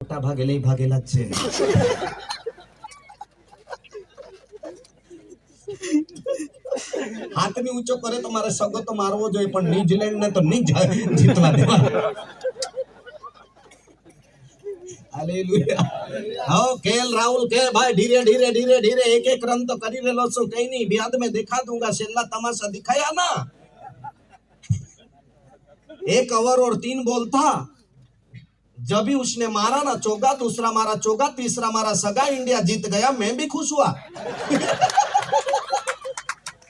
મોટા ભાગે લઈ ભાગેલા જ છે. હાથની ઊંચો કરે તો મારે સગો તો મારવો જોઈએ, પણ ન્યુઝીલેન્ડ ને તો નહીં જીતવા દેવા. રાહુલ કે ભાઈ, ધીરે ધીરે ધીરે ધીરે, એક એક રન તો કરી લેલો છું. કઈ નહીં બ્યાદ મેં દિખા દૂંગા છેલ્લા તમાશા દિખાયા ના. એક ઓવર ઓર તીન બોલતા. जब भी उसने मारा ना चौका दूसरा मारा चौका तीसरा मारा सगा इंडिया जीत गया मैं भी खुश हुआ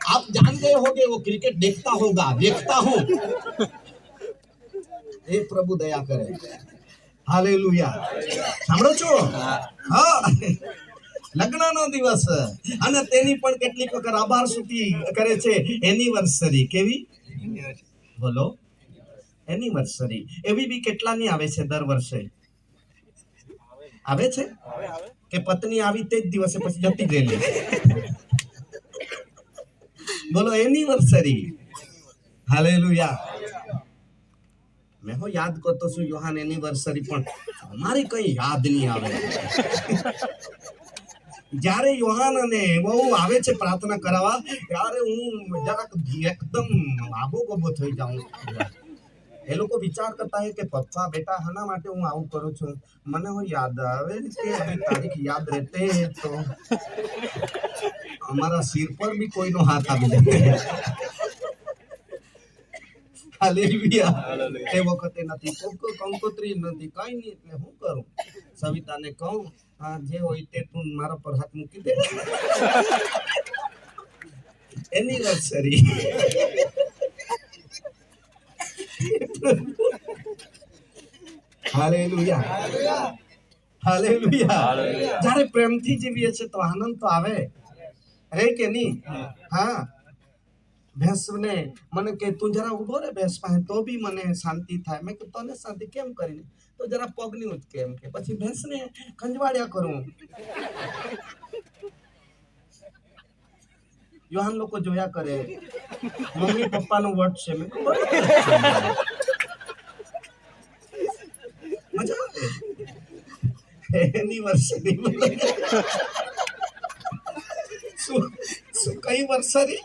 आप जान गए होगे वो क्रिकेट देखता होगा देखता हूं એ પ્રભુ દયા કરે હાલેલુયા સાંભળો છો હા લગ્નનો દિવસ અને તેની પણ કેટલીક વખત આભાર સુધી કરે છે એનિવર્સરી કેવી બોલો એનિવર્સરી એવી બી કેટલાની આવે છે દર વર્ષે? આવે છે? કે પત્ની આવી તે જ દિવસે પછી જતી રહેલી બોલો એનિવર્સરી હાલેલુયા. મેં હો યાદ કરતો છું યોહાન એનિવર્સરી પણ. અમારી કઈ યાદ નહીં આવે. જ્યારે યોહાન અને બહુ આવે છે પ્રાર્થના કરાવવા, ત્યારે હું જરાક એકદમ આબો ગોબો થઈ જાઉં એ લોકો વિચાર કરતા હોય કે પપ્પા બેટા હાના માટે હું આવું કરું છું. મને હું યાદ આવે કે તારીખ યાદ રહેતે તો. અમારા સિર પર બી કોઈનો હાથ આવી જાય. એ વખતે નથી. કંકો- કંકોત્રી નથી. કઈ નહીં. એટલે હું કરું? સવિતાને કહું જે હોય તે તું મારા પર હાથ મૂકી દે. એનિવર્સરી. હાલેલુયા. હાલેલુયા. જ્યારે પ્રેમથી જીવીએ છીએ તો આનંદ તો આવે. હે કે નહીં? હા. ભેંસને મને કે તું જરા ઊભો રે ભેંસ પાસે તો બી મને શાંતિ થાય. મેં કે તને શાંતિ કેમ કરીને? તો જરા પગની ઉચકે એમ કે. પછી ભેંસને ખંજવાળ્યા કરું. યોહાન લોકો જોયા કરે. મમ્મી, પપ્પાનું વર્ડ છે. મેં આવે. એનિવર્સરી શું શું કઈ વર્ષરી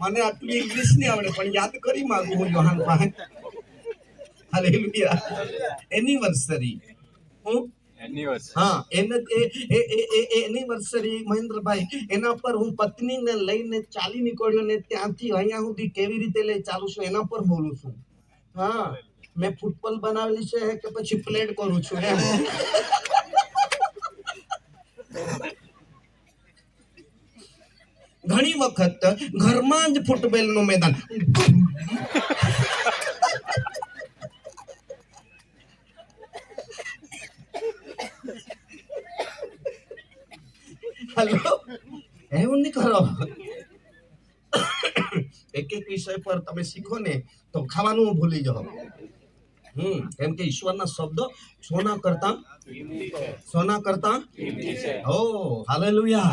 મને આટલી ઇંગ્લિશ નહીં આવડે, પણ યાદ કરી માંગુ હું, યોહાન પાસે હાલેલુયા. એનિવર્સરી હા, એને એનિવર્સરી મહેન્દ્રભાઈ, એના પર હું પત્નીને લઈને ચાલી નીકળ્યો ને ત્યાંથી અહીંયા સુધી કેવી રીતે લઈ ચાલુ છું એના પર બોલું છું. હા, મેં ફૂટબોલ બનાવેલી છે કે પછી પ્લેટ કરું છું એમ. ઘણી વખત ઘરમાં જ ફૂટબોલનું મેદાન હલો. એવું નહીં કરો. એક એક વિષય પર તમે શીખો ને તો ખાવાનું ભૂલી જાઓ. હમ, કેમ કે ઈશ્વરના શબ્દો સોના કરતા સોના કરતા ઓ, હાલેલુયા.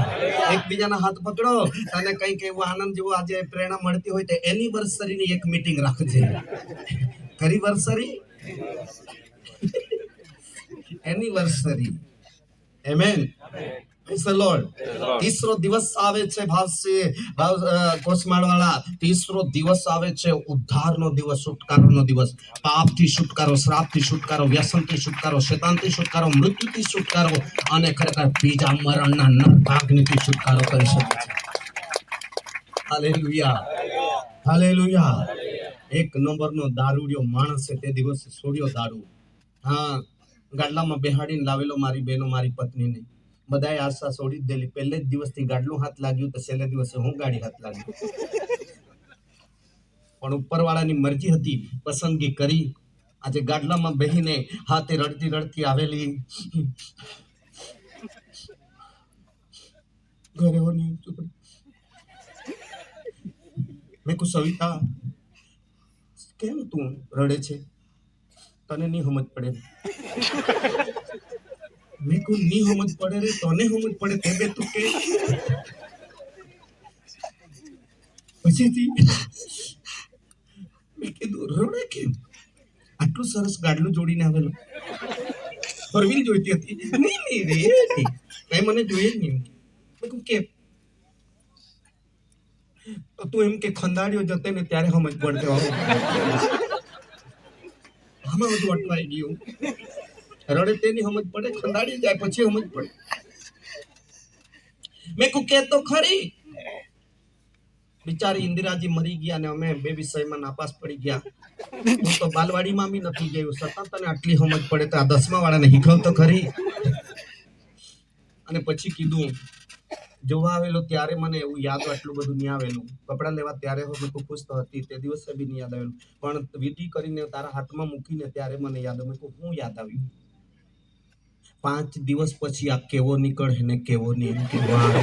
એકબીજાના હાથ પકડો અને કંઈક એવો આનંદ જેવો આજે પ્રેરણા મળતી હોય તો એનિવર્સરી ની એક મીટિંગ રાખજે. કરીવર્સરી? એનિવર્સરી. એમેન તીસરો દિવસ આવે છે ભાવસી ભાવ કોસમાળવાળા. તીસરો દિવસ આવે છે ઉદ્ધારનો દિવસ છુટકારોનો દિવસ. પાપથી છુટકારો શ્રાપથી છુટકારો વ્યસનથી છુટકારો શેતાનથી છુટકારો મૃત્યુથી છુટકારો અને ખરેખર બીજા મરણના નરભાગ્નિથી છુટકારો કરી શકે છે. હાલેલુયા. હાલેલુયા. એક નંબરનો દારૂડિયો માણસ છે તે દિવસે છોડ્યો દારૂ. હા ગાડલામાં બેહાડીને લાવેલો મારી બહેનો મારી પત્નીને. બધાએ આશા છોડી દેલી. પહેલે જ દિવસથી ગાડલું હાથ લાગ્યું તો છેલ્લે દિવસે હું ગાડી હાથ લાગ્યું પણ ઉપરવાળાની મરજી હતી પસંદગી કરી. આજે ગાડલામાં બેહીને હાથે રડતી રડતી આવેલી. ઘરે હોની મેં કહું, સવિતા, કેમ તું રડે છે? તને નહીં સમજ પડે. મેં કહું નહીં સમજ પડે રે, તને સમજ પડે, તે તું કે. પછીથી મેં કીધું, રડે કેમ? આટલું સરસ ગાડલું જોડીને આવેલો. ફોર જોઈતી હતી. નહીં નહીં રે કઈ મને જોઈએ જ નહીં મેં કહું, કે? તો તું એમ કે ખંડાળીઓ જતે ને ત્યારે સમજ આવું આમાં બધું અટવાઈ ગયું. રડે તેની સમજ પડે, ખંડાળી જાય, પછી સમજ પડે. મેં કુ કે તો ખરી. બિચારી ઇન્દિરાજી મરી ગયા ને અમે બે વિષયમાં નાપાસ પડી ગયા. હું તો બાલવાડીમાં બી નથી ગયું. સતત તને આટલી સમજ પડે તો આ દસમા વાળાને હીખવ તો ખરી. અને પછી કીધું, જોવા આવેલો ત્યારે મને એવું યાદ આટલું બધું નહીં આવેલું. કપડાં લેવા ત્યારે હું મેં ખુશ તો હતી, તે દિવસે બી નહીં યાદ આવેલું. પણ વિધિ કરીને તારા હાથમાં મૂકીને ત્યારે મને યાદ આવ્યું હું યાદ આવ્યું? પાંચ દિવસ પછી આ કેવો નીકળે ને કેવો નહીં, એમ કે વાહ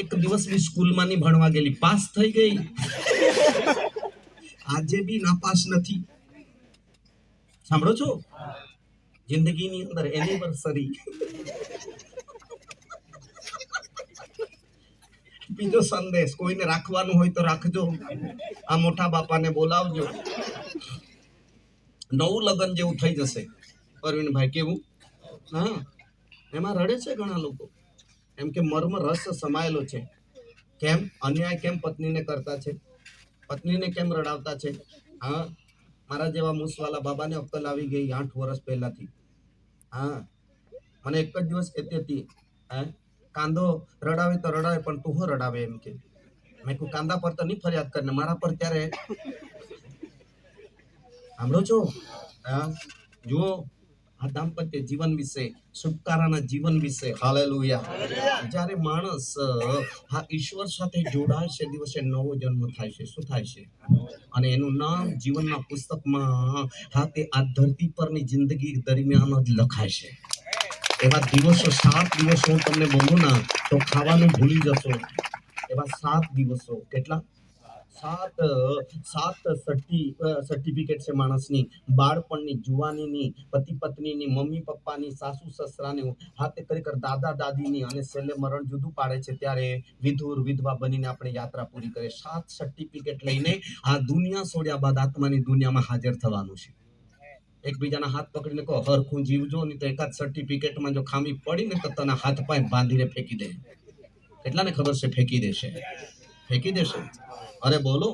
એક દિવસ બી સ્કૂલમાં ની ભણવા ગયેલી, પાસ થઈ ગઈ. આજે બી નાપાસ નથી. સાંભળો છો? જિંદગીની અંદર એનિવર્સરી બીજો સંદેશ, કોઈને રાખવાનું હોય તો રાખજો. આ મોટા બાપાને બોલાવજો. નવું લગ્ન જેવું થઈ જશે. અરવિંદભાઈ, કેવું? હા, એમાં રડે છે ઘણા લોકો. એમ કે મર્મ રસ સમાયેલો છે. કેમ? અન્યાય કેમ પત્નીને કરતા છે? પત્નીને કેમ રડાવતા છે? હા, મારા જેવા મૂસવાલા બાબાને અક્કલ આવી ગઈ આઠ વર્ષ પહેલાથી. હા, મને એક જ દિવસ કહેતી હતી, હે, કાંદો રડાવે તો રડાવે, પણ તું હું રડાવે? એમ કે. મેં કહું કાંદા પર તો નહીં ફરિયાદ કરીને, મારા પર ત્યારે સાંભળો છો? હા જુઓ, આ દાંપત્ય જીવન વિશે, છુટકારાના જીવન વિશે. હાલેલુયા. જ્યારે માણસ, આ ઈશ્વર સાથે જોડાય છે દિવસે નવો જન્મ થાય છે. શું થાય છે? અને એનું નામ જીવનના પુસ્તકમાં, હા, તે આ ધરતી પરની જિંદગી દરમિયાન જ લખાય છે. એવા દિવસો, સાત દિવસો હું તમને બોલું ના, તો ખાવાનું ભૂલી જશો. એવા સાત દિવસો, કેટલા? સાત સાત સર્ટી સર્ટિફિકેટ છે માણસની. બાળપણની, જુવાનીની પતિ પત્નીની મમ્મી, પપ્પાની, સાસુ, સસરાની, હાથે ખરેખર દાદા, દાદીની અને છેલ્લે મરણ જુદું પાડે છે ત્યારે વિધુર, વિધવા બનીને આપણે યાત્રા પૂરી કરીએ. સાત સર્ટિફિકેટ લઈને આ દુનિયા છોડ્યા બાદ આત્માની દુનિયામાં હાજર થવાનું છે. એકબીજાના હાથ પકડીને કહો, હરખું જીવજો, નહીં તો એકાદ સર્ટિફિકેટમાં જો ખામી પડી ને તો તને હાથ પાય બાંધીને ફેંકી દે. કેટલાને ખબર છે? ફેંકી દેશે. ફેંકી દેશે. અરે બોલો.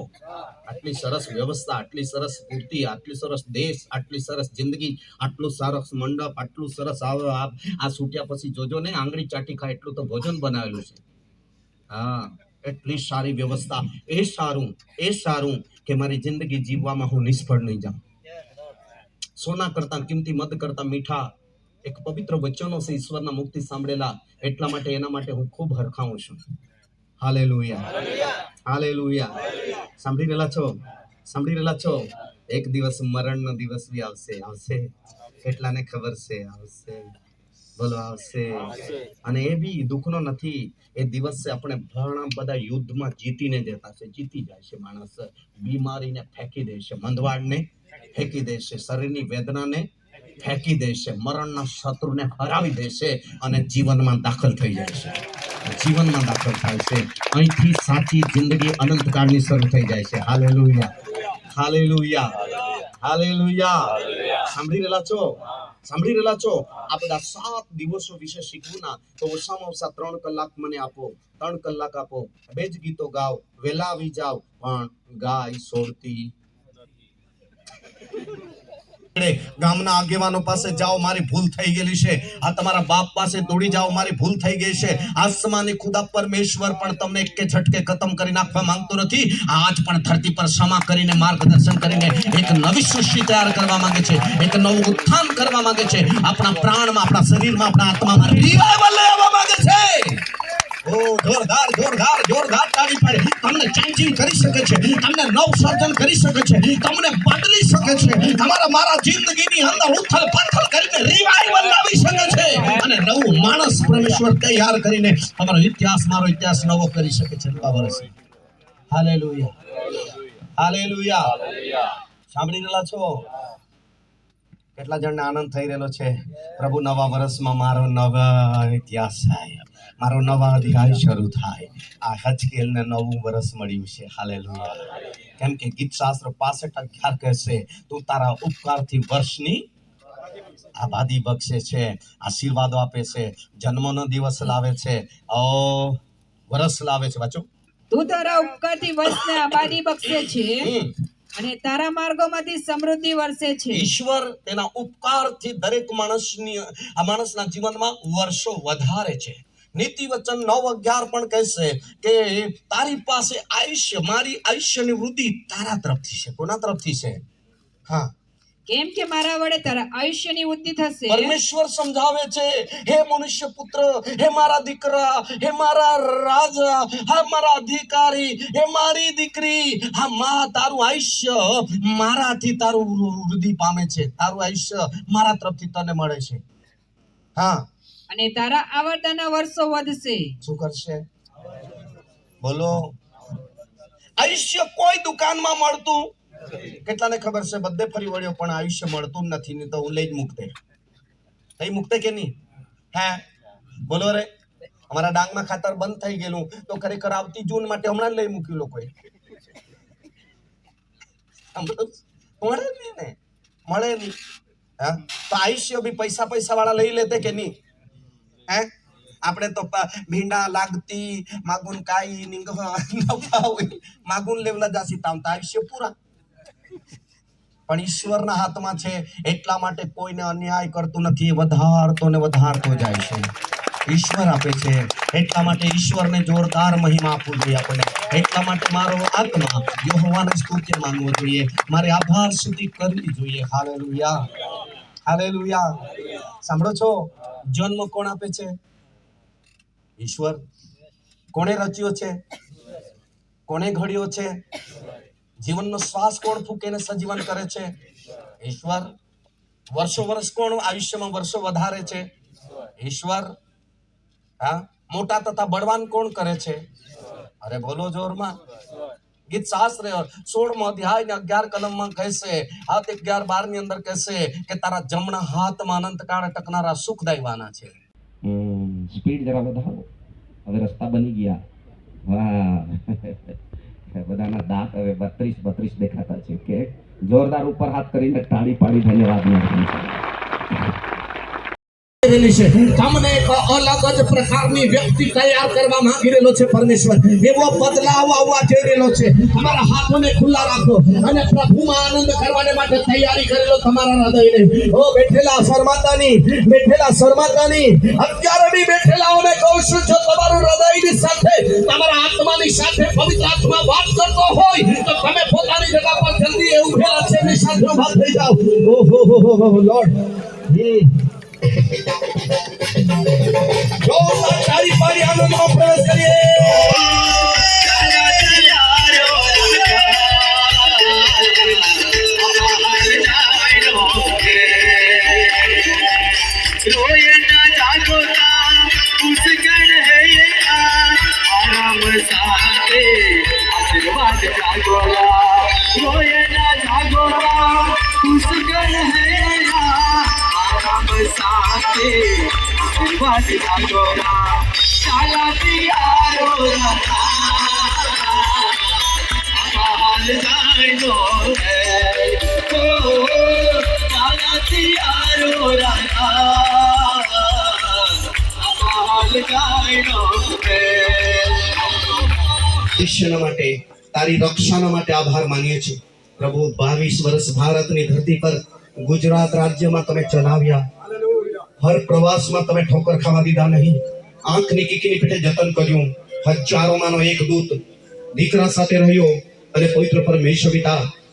આટલી સરસ વ્યવસ્થા, આટલી સરસ પૂર્તિ આટલી સરસ દેશ, આટલી સરસ જિંદગી, આટલું સરસ મંડપ, આટલું સરસ આવે આ આ છૂટ્યા પછી જોજો ને, આંગળી ચાટી ખાય એટલું તો ભોજન બનાવેલું છે. હા, એટલી સારી વ્યવસ્થા. એ સારું એ સારું કે મારી જિંદગી જીવવામાં હું નિષ્ફળ નહીં જાઉં. સોના કરતા કિંમતી મદ કરતા મીઠા, એક પવિત્ર વચનો છે ઈશ્વરના મુક્તિ સાંભળેલા, એટલા માટે એના માટે હું ખૂબ હરખાઉં છું. હાલેલુયા. હાલેલુયા સાંભળી રહેલા છો સાંભળી રહેલા છો એક દિવસ મરણનો દિવસ બી આવશે આવશે. કેટલાને ખબર છે? આવશે. બોલો, આવશે. અને એ બી દુઃખનો નથી. એ દિવસે આપણે ઘણા બધા યુદ્ધમાં જીતીને જતા છે. જીતી જાય છે માણસ. બીમારીને ફેંકી દેશે મંદવાડને ફેંકી દેશે શરીરની વેદનાને ફેંકી દેશે મરણના શત્રુને હરાવી દેશે અને જીવનમાં દાખલ થઈ જાય છે. જીવનમાં દાખલ થાય છે. અહીંથી સાચી જિંદગી અનંતકાળની શરૂ થઈ જાય છે. હાલેલુયા. હાલેલુયા. હાલેલુયા. સાંભળી રહેલા છો? સાંભળી રહેલા છો? આ બધા સાત દિવસો વિશે શીખવું ના તો ઓછામાં ઓછા ત્રણ કલાક મને આપો. ત્રણ કલાક આપો. બે જ ગીતો ગાઓ. વહેલા આવી જાઓ. પણ ગાય સોડતી ગામના આગેવાનો પાસે જાઓ, મારી ભૂલ થઈ ગયેલી છે. આ તમારા બાપ પાસે દોડી જાઓ, મારી ભૂલ થઈ ગઈ છે. આસમાની ખુદા પરમેશ્વર પણ તમને એક ઝટકે ખતમ કરી નાખવા માંગતો નથી. આજ પણ ધરતી પર ક્ષમા કરીને, માર્ગદર્શન કરીને એક નવી સૃષ્ટિ તૈયાર કરવા માંગે છે. એક નવું ઉત્થાન કરવા માંગે છે. આપણા પ્રાણમાં, આપણા શરીરમાં, આપણા આત્મામાં રિવાઇવલ લેવા માંગે છે. ઓ, જોરદાર જોરદાર જોરદાર તાળી પાડે. તમને ચેન્જિંગ કરી શકે છે. તમને નવ સર્જન કરી શકે છે. તમને બદલી શકે છે. તમારા મારા જિંદગીની અંદર ઉથલ પાથલ કરીને રિવાઇવલ લાવી શકે છે. અને નવું માણસ પરમેશ્વર તૈયાર કરીને તમારો ઇતિહાસ, મારો ઇતિહાસ નવો કરી શકે છે નવા વર્ષે. હાલેલુયા. હાલેલુયા. સાંભળી રહેલા છો? કેટલા જણને આનંદ થઈ રહેલો છે. પ્રભુ નવા વર્ષમાં મારો નવા ઇતિહાસ થાય. મારો નવા અધ્યાય શરૂ થાય. આ હચકેલને નવું વર્ષ મળ્યું છે. હાલેલુયા. કેમ કે ગીત શાસ્ત્ર પાસઠ અગિયાર કહેશે તું તારા ઉપકારથી વર્ષની આબાદી બક્ષે છે. આશીર્વાદો આપે છે. જન્મનો દિવસ લાવે છે. ઓ વર્ષ લાવે છે. વાંચો. તું તારા ઉપકારથી વર્ષને આબાદી બક્ષે છે અને તારા માર્ગોમાંથી સમૃદ્ધિ વરસે છે. ઈશ્વર તેના ઉપકારથી દરેક માણસની આ માણસના જીવનમાં વર્ષો વધારે છે. નીતિ વચન નવ અગિયાર પણ કહેશે કે તારી પાસે આયુષ્ય મારી આયુષ્યની વૃદ્ધિ તારા તરફથી છે. કોના તરફથી છે? હા. કેમ કે મારા વડે તારા આયુષ્યની વૃદ્ધિ થશે? પરમેશ્વર સમજાવે છે હે મનુષ્ય પુત્ર હે મારા દીકરા હે મારા રાજા હા મારા અધિકારી હે મારી દીકરી હા મા તારું આયુષ્ય મારાથી તારું વૃદ્ધિ પામે છે. તારું આયુષ્ય મારા તરફથી તને મળે છે. હા. અને તારા આવર્તના વર્ષો વધશે. શું કરશે? બોલો. આયુષ્ય કોઈ દુકાનમાં મળતું? કેટલાને ખબર છે? બધે ફરી વળ્યો પણ આયુષ્ય મળતું જ નથી ને તો હું લઈ જ મૂકતે. લઈ મૂકતે કે નહીં? હે? બોલો રે. અમારા ડાંગમાં ખાતર બંધ થઈ ગયેલું. તો ખરેખર આવતી જૂન માટે હમણાં લઈ મૂક્યું લોકોએ? મળે નહીં ને. મળે નહીં. હા? તો આયુષ્ય બી પૈસા પૈસા વાળા લઈ લેતે કે નહીં? હે? આપણે તો ભીંડા લાગતી, માગુન કાઈ નિંગ માગુન લેવલા જાસી તામતા આયુષ્ય પૂરા. પણ ઈશ્વરના હાથમાં છે, એટલા માટે કોઈને અન્યાય કરતું નથી, વધારતો ને વધારતો જાય છે. ઈશ્વર આપે છે, એટલા માટે ઈશ્વરને જોરદાર મહિમા આપવું જોઈએ આપણે એટલા માટે મારો આત્મા યહોવાને સ્તુત્ય માનવો જોઈએ. મારે આભાર સુધી કરવી જોઈએ. હાલેલુયા. હાલેલુયા. સાંભળો છો? જન્મ કોણ આપે છે? ઈશ્વર. કોણે રચ્યો છે? કોણે ઘડ્યો છે? જીવનનો શ્વાસ કોણ ફૂંકેને સજીવન કરે છે? ઈશ્વર. વર્ષો વર્ષ કોણ આયુષ્યમાં વર્ષો વધારે છે? ઈશ્વર. હા? મોટા તથા બળવાન કોણ કરે છે? અરે બોલો જોરમાં. ગીત શાસ્ત્ર સોળમો અધ્યાય ને અગિયાર કલમમાં કહેશે, હાથ અગિયાર બારની અંદર કહેશે કે તારા જમણા હાથમાં અનંત કાળ ટકનારા સુખ દાયવાના છે. સ્પીડ જરા વધારો. હવે રસ્તા બની ગયા. વાહ. બધાના દાંત હવે બત્રીસ બત્રીસ દેખાતા છે, કે જોરદાર ઉપર હાથ કરીને તાળી પાડી ધન્યવાદ. રહેલી છે. તમને એક અલગ જ પ્રકારની વ્યક્તિ તૈયાર કરવા માંગી રહેલો છે, પરમેશ્વર. એવો બદલાવ આવવા જઈ રહેલો છે. તમારા હાથોને ખુલ્લા રાખો અને પ્રભુમાં આનંદ કરવાને માટે તૈયારી કરેલો તમારા હૃદયને. ઓ બેઠેલા શર્માતાની બેઠેલા શર્માતાની અત્યારે બી બેઠેલાઓને કહું છું, જો તમારું હૃદયની સાથે, તમારા આત્માની સાથે પવિત્ર આત્મા વાત કરતો હોય, તો તમે પોતાની જગ્યા પર જલ્દી એ ઉભેલા છે એની સાથે થઈ જાઓ. ઓહો હો હો, લોર્ડ. હમ. જોરદાર તાળી પાડી આનંદમાં પ્રવેશ કરીએ આશીર્વાદ જાગોલા ચાલા તિયારો રખા હાલ જાયનો હે ઓ ચાલા તિયારો રખા હાલ જાયનો હે શિષ્યના માટે તારી રક્ષાના માટે આભાર માનીએ છીએ પ્રભુ બાવીસ વર્ષ ભારતની ધરતી પર ગુજરાત રાજ્યમાં તમે ચલાવ્યા હર પ્રવાસમાં તમે ઠોકર ખાવા દીધા નહીં. આંખની કીકીની પીઠે જતન કર્યું. હજારોમાંનો એક દૂત દીકરા સાથે રહ્યો અને પવિત્ર પરમેશ્વર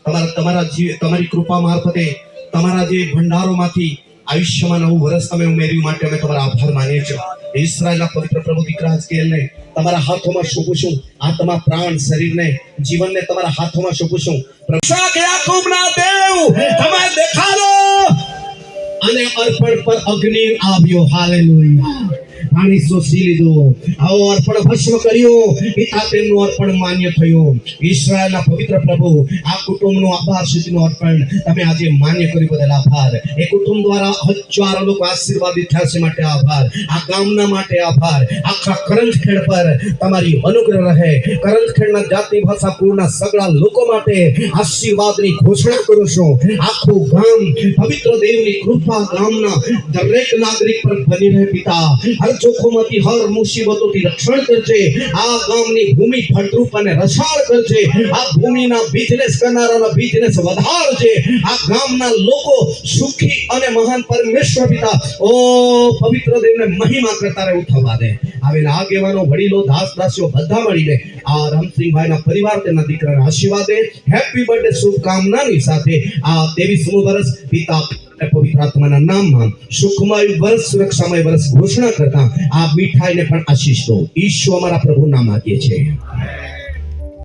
તમારા તમારા જીવ તમારી કૃપા મારફતે તમારા જે ભંડારોમાંથી આયુષ્યમાં નવું વર્ષ તમે ઉમેર્યું માટે અમે તમારા આભાર માનીએ છીએ. ઈસરાયલના પવિત્ર પ્રભુ દીકરા હઝકેલને તમારા હાથોમાં શોભું છું. આત્મા, પ્રાણ, શરીરને, જીવનને તમારા હાથોમાં શોભું છું. કે યાકૂબના દેવ, તમારે દેખાડો! અને અર્પણ પર અગ્નિ આવ્યો. હાલેલુયા. પાણી શોષી લીધું. આવો અર્પણ ભસ્મ કર્યું. પિતા તેમનું અર્પણ માન્ય થયું. ઈશ્વરના પવિત્ર પ્રભુ, આ કુટુંબનું આભાર સુધીનું અર્પણ તમે આજે માન્ય કર્યું બદલ આભાર. એ કુટુંબ દ્વારા હજારો લોકો આશીર્વાદિત થયા છે માટે આભાર. આ ગામના માટે આભાર. આખા કરંજખેડ પર તમારી અનુગ્રહ રહે. કરંજખેડના જાતિ ભાષા પૂરના સગળા લોકો માટે આશીર્વાદની ઘોષણા કરું છું. આખું ગામ પવિત્ર દેવની કૃપા ગામના દરેક નાગરિક પર બની રહે પિતા. હર જોખમોથી હર મુસીબતોથી રક્ષણ કરજે. આ ગામની ભૂમિ ફળદ્રુપ અને રસાળ કરજે. આ ભૂમિના બિઝનેસ કરનારાનો બિઝનેસ વધારજે. આ ગામના લોકો સુખી અને મહાન પરમેશ્વર પિતા, ઓ પવિત્ર દેવને મહિમા કરતા રહે ઉઠાવવા દે. આવેલા આગેવાનો, વડીલો, દાસ, દાસીઓ બધા મળીને આ રામસિંહભાઈના પરિવાર, તેમના દીકરાને આશીર્વાદ દે. હેપી બર્થડે શુભકામનાની સાથે આ ત્રેવીસમું વર્ષ પિતા અને પવિત્ર આત્માના નામમાં સુખમય વર્ષ સુરક્ષામય વર્ષ ઘોષણા કરતા આ મીઠાઈને પણ આશીષ. દો ઈશ્વર અમારા પ્રભુ નામ આપીએ છીએ